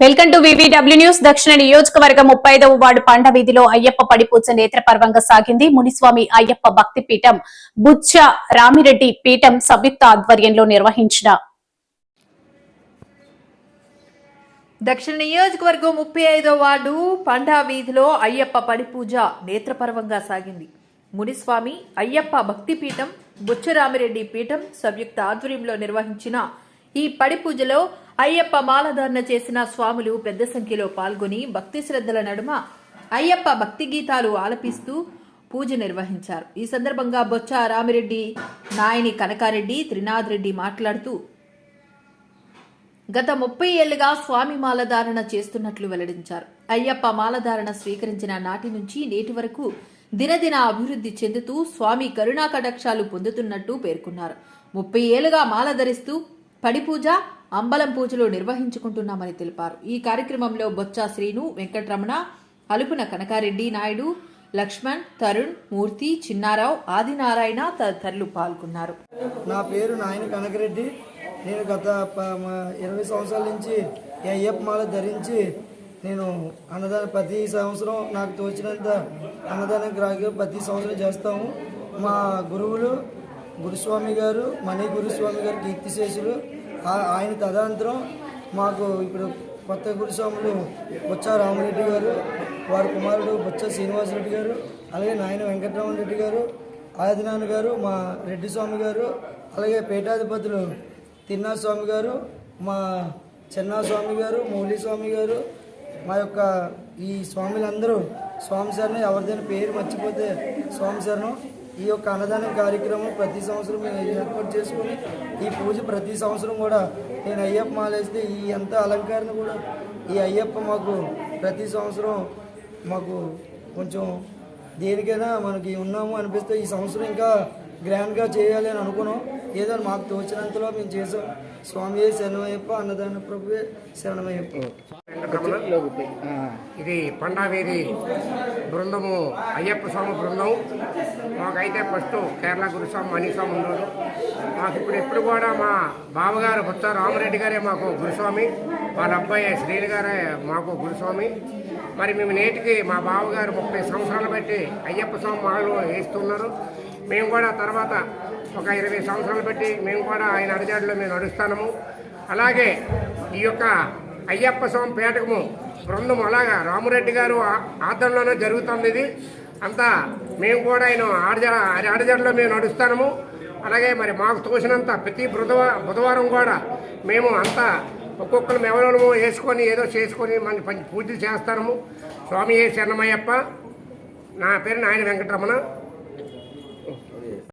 Welcome to VVW news దక్షిణ నియోజకవర్గం ముప్పై ఐదవ వార్డు పండ వీధిలో అయ్యప్ప పడిపూజ నేత్రపర్వంగా సాగింది మునిస్వామి అయ్యప్ప భక్తి పీఠం. బుచ్చ రామిరెడ్డి పీఠం సంయుక్త ఆధ్వర్యంలో నిర్వహించిన దక్షిణ నియోజకవర్గం ముప్పై ఐదో వార్డు పండా వీధిలో అయ్యప్ప పడిపూజ నేత్రపర్వంగా సాగింది. మునిస్వామి అయ్యప్ప భక్తి పీఠం బుచ్చరామిరెడ్డి పీఠం సంయుక్త ఆధ్వర్యంలో నిర్వహించిన ఈ పడిపూజలో అయ్యప్ప మాలధారణ చేసిన స్వాములు పెద్ద సంఖ్యలో పాల్గొని భక్తి శ్రద్ధల నడుమ అయ్యప్ప భక్తి గీతాలు ఆలపిస్తూ పూజ నిర్వహించారు. ఈ సందర్భంగా బొచ్చ రామిరెడ్డి నాయని కనకారెడ్డి త్రినాథ్ రెడ్డి మాట్లాడుతూ గత ముప్పై ఏళ్ళుగా స్వామి మాలధారణ చేస్తున్నట్లు వెల్లడించారు. అయ్యప్ప మాలధారణ స్వీకరించిన నాటి నుంచి నేటి వరకు దినదిన అభివృద్ధి చెందుతూ స్వామి కరుణా కటాక్షాలు పొందుతున్నట్టు పేర్కొన్నారు. ముప్పై ఏళ్ళుగా మాల ధరిస్తూ పడిపూజ అంబలం పూజలు నిర్వహించుకుంటున్నామని తెలిపారు. ఈ కార్యక్రమంలో బొచ్చ శ్రీను వెంకటరమణ అలుపున కనకారెడ్డి నాయుడు లక్ష్మణ్ తరుణ్ మూర్తి చిన్నారావు ఆదినారాయణ తదితరులు పాల్గొన్నారు. నా పేరు నాయన కనకరెడ్డి. నేను గత ప- ఇరవై సంవత్సరాల నుంచి అయ్యప్ప మాల ధరించి నేను అన్నదానం ప్రతి సంవత్సరం నాకు తోచినంత అన్నదానం గ్రాహ్యం ప్రతి సంవత్సరం చేస్తాము. మా గురువులు గురుస్వామి గారు మణి గురుస్వామి గారు కీర్తిశేషులు ఆయన తదనంతరం మాకు ఇప్పుడు కొత్త గురుస్వాములు బొచ్చ రామరెడ్డి గారు వారి కుమారుడు బొచ్చ శ్రీనివాసరెడ్డి గారు అలాగే నాయన వెంకటరామన్ రెడ్డి గారు ఆదినాన్న గారు మా రెడ్డి స్వామి గారు అలాగే పీఠాధిపతులు తిన్నా స్వామి గారు మా చెన్నా స్వామి గారు మౌలి స్వామి గారు మా యొక్క ఈ స్వాములందరూ స్వామి శరణం ఎవరిదైనా పేరు మర్చిపోతే స్వామి శరణం ఈ యొక్క అన్నదానం కార్యక్రమం ప్రతి సంవత్సరం మేము ఏర్పాటు చేసుకొని ఈ పూజ ప్రతి సంవత్సరం కూడా నేను అయ్యప్ప మాలేస్తే ఈ ఎంత అలంకరణ కూడా ఈ అయ్యప్ప మాకు ప్రతి సంవత్సరం మాకు కొంచెం దేనికైనా మనకి ఉన్నాము అనిపిస్తే ఈ సంవత్సరం ఇంకా గ్రాండ్గా చేయాలి అని అనుకున్నాం. ఏదో మాకు తోచినంతలో మేము చేసాం. స్వామి శరణమయ్యప్ప అన్నదాన ప్రభువే శరణమయ్యప్ప. ఇది పండావేది బృందము అయ్యప్ప స్వామి బృందం. మాకైతే ఫస్ట్ కేరళ గురుస్వామి మణిస్వామి ఉన్నారు. మాకు ఇప్పుడు ఎప్పుడు కూడా మా బావగారు బుత్త రామరెడ్డి గారే మాకు గురుస్వామి. వాళ్ళ అబ్బాయి శ్రీని గారే మాకు గురుస్వామి. మరి మేము నేటికి మా బావగారు ముప్పై సంవత్సరాలు బట్టి అయ్యప్ప స్వామి మాలు వేస్తున్నారు. మేము కూడా తర్వాత ఒక ఇరవై సంవత్సరాలు బట్టి మేము కూడా ఆయన అడిగాడులో మేము నడుస్తాము అలాగే ఈ యొక్క అయ్యప్ప స్వామి పేటకము బృందం అలాగా రామురెడ్డి గారు ఆధ్వర్యంలోనే జరుగుతుంది ఇది. అంతా మేము కూడా ఆయన ఆడజ ఆడజడలో మేము నడుస్తాము అలాగే మరి మాకు తోసినంత ప్రతి బుధవారం బుధవారం కూడా మేము అంతా ఒక్కొక్కరు మెవరము వేసుకొని ఏదో చేసుకొని మన పని పూజలు చేస్తాము స్వామి ఏ శరణమయ్యప్ప? నా పేరు నాయన వెంకటరమణ.